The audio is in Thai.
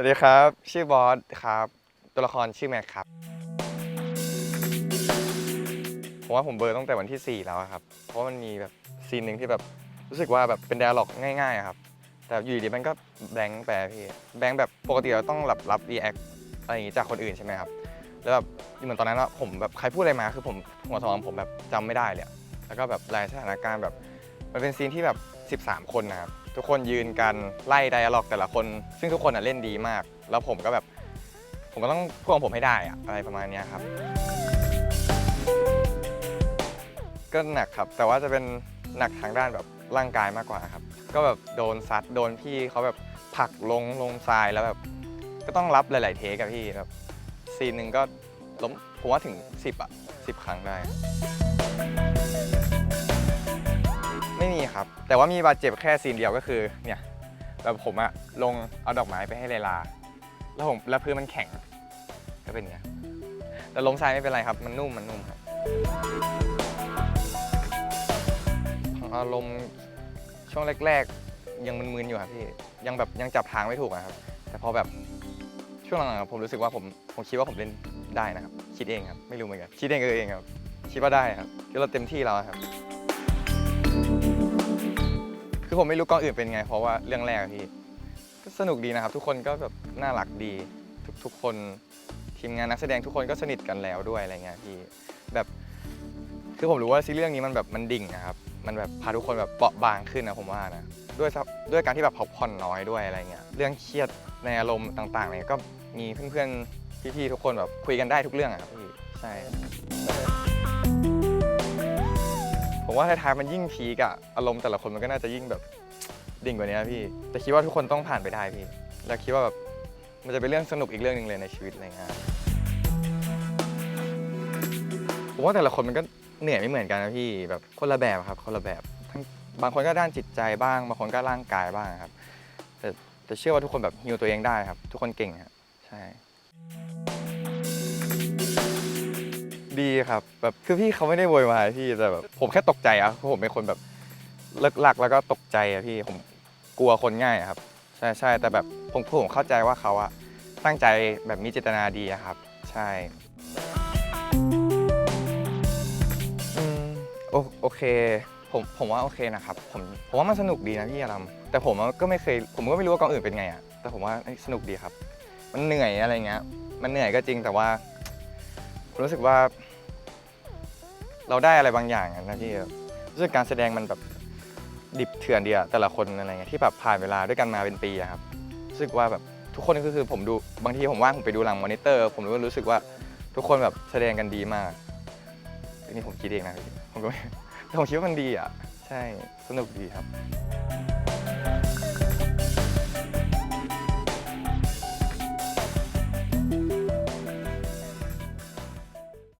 วัสดีครับ ชื่อบอสครับ ตัวละครชื่อแม็กครับ ผมว่าผมเบลอร์ตั้งแต่วันที่ 4 แล้วอะครับ เพราะมันมีแบบซีนหนึ่งที่แบบรู้สึกว่าแบบเป็น d ด a l ล็อกง่ายๆอะครับ แต่อยู่ดีๆมันก็แบงค์ไปอะพี่ แบงค์แบบปกติเราต้องรับรับรีแอคอะไรอย่างงี้จากคนอื่นใช่ไหมครับ แล้วแบบเหมือนตอนนั้นอะผมแบบใครพูดอะไรมาคือผมหัวสมองผมแบบจำไม่ได้เลยอะแล้วก็แบบหลายสถานการณ์แบบมันเป็นซีนที่แบบ 13 คนนะครับ ทุกคนยืนกันไล่ไดอะล็อกแต่ละคน ซึ่งทุกคนอะเล่นดีมาก แล้วผมก็แบบ ผมก็ต้องพ่วงผมให้ได้อะอะไรประมาณนี้ครับ ก็หนักครับ แต่ว่าจะเป็นหนักทางด้านแบบร่างกายมากกว่าครับ ก็แบบโดนซัดโดนพี่เขาแบบผลักลงลงทรายแล้วแบบ ก็ต้องรับหลาย ๆ เทคกับพี่แบบซีนหนึ่งก็ล้มผมว่าถึง 10 อะ 10 ครั้งได้ ครับ แต่ว่ามีบาดเจ็บแค่ซีนเดียวก็คือเนี่ยแบบผมอะลงเอาดอกไม้ไปให้เลลา แล้วผมแล้วพื้นมันแข็ง ก็เป็นอย่างเงี้ยแต่ลงทรายไม่เป็นไรครับ มันนุ่มมันนุ่มครับอารมณ์ช่วงแรก ๆ ยังมึนๆอยู่ครับพี่ยังแบบยังจับทางไม่ถูกอะครับ แต่พอแบบช่วงหลังๆผมรู้สึกว่าผมผมคิดว่าผมเล่นได้นะครับ คิดเองครับ ไม่รู้เหมือนกันคิดเองก็เองครับ คิดว่าได้ครับคือเราเต็มที่แล้วครับ คือผมไม่รู้กองอื่นเป็นไง เพราะว่าเรื่องแรกอะพี่ ก็สนุกดีนะครับ ทุกคนก็แบบน่ารักดีทุกทุกคนทีมงานนักแสดงทุกคนก็สนิทกันแล้วด้วยอะไรเงี้ยพี่แบบ คือผมรู้ว่าซีรีส์เรื่องนี้มันแบบมันดิ่งนะครับ มันแบบพาทุกคนแบบเปราะบางขึ้นนะผมว่านะด้วยด้วยการที่แบบพักผ่อนน้อยด้วยอะไรเงี้ยเรื่องเครียดในอารมณ์ต่างๆเนี่ยก็มีเพื่อนๆพี่ๆทุกคนแบบคุยกันได้ทุกเรื่องอะครับพี่ใช่ ว่าท้ายๆมันยิ่งพีกอะอารมณ์แต่ละคนมันก็น่าจะยิ่งแบบดิ่งกว่านี้พี่ แต่คิดว่าทุกคนต้องผ่านไปได้พี่ แล้วคิดว่าแบบมันจะเป็นเรื่องสนุกอีกเรื่องหนึ่งเลยในชีวิตอะไรเงี้ยผมว่าแต่ละคนมันก็เหนื่อยไม่เหมือนกันนะพี่แบบคนละแบบครับคนละแบบทั้งบางคนก็ด้านจิตใจบ้างบางคนก็ร่างกายบ้างครับ แต่แต่เชื่อว่าทุกคนแบบฮิวตัวเองได้ครับ ทุกคนเก่งครับใช่ ครับแบบคือพี่เขาไม่ได้โวยวายพี่แต่แบบผมแค่ตกใจอะเพราะผมเป็นคนแบบเลิกลักแล้วก็ตกใจอะพี่ผมกลัวคนง่ายอะครับ ใช่ใช่แต่แบบผมผมเข้าใจว่าเขาอะตั้งใจแบบมีเจตนาดีอะครับ ใช่อืมโอโอเค ผมผมว่าโอเคนะครับผมผมว่ามันสนุกดีนะพี่อารมแต่ผมก็ไม่เคย ผมก็ไม่รู้ว่ากองอื่นเป็นไงอะแต่ผมว่าเอ้ยสนุกดีครับ มันเหนื่อยอะไรเงี้ย มันเหนื่อยก็จริงแต่ว่าผมรู้สึกว่า เราได้อะไรบางอย่างอะนะพี่รู้สึกการแสดงมันแบบดิบเถื่อนเดียวแต่ละคนอะไรเงี้ยที่แบบผ่านเวลาด้วยกันมาเป็นปีอะครับรู้สึกว่าแบบทุกคนก็คือผมดูบางทีผมว่างผมไปดูหลังมอนิเตอร์ ผมรู้รู้สึกว่าทุกคนแบบแสดงกันดีมากอันนี่ผมคิดเองนะพี่ผมก็ไม่แต่ผมคิดว่ามันดีอะใช่สนุกดีครับ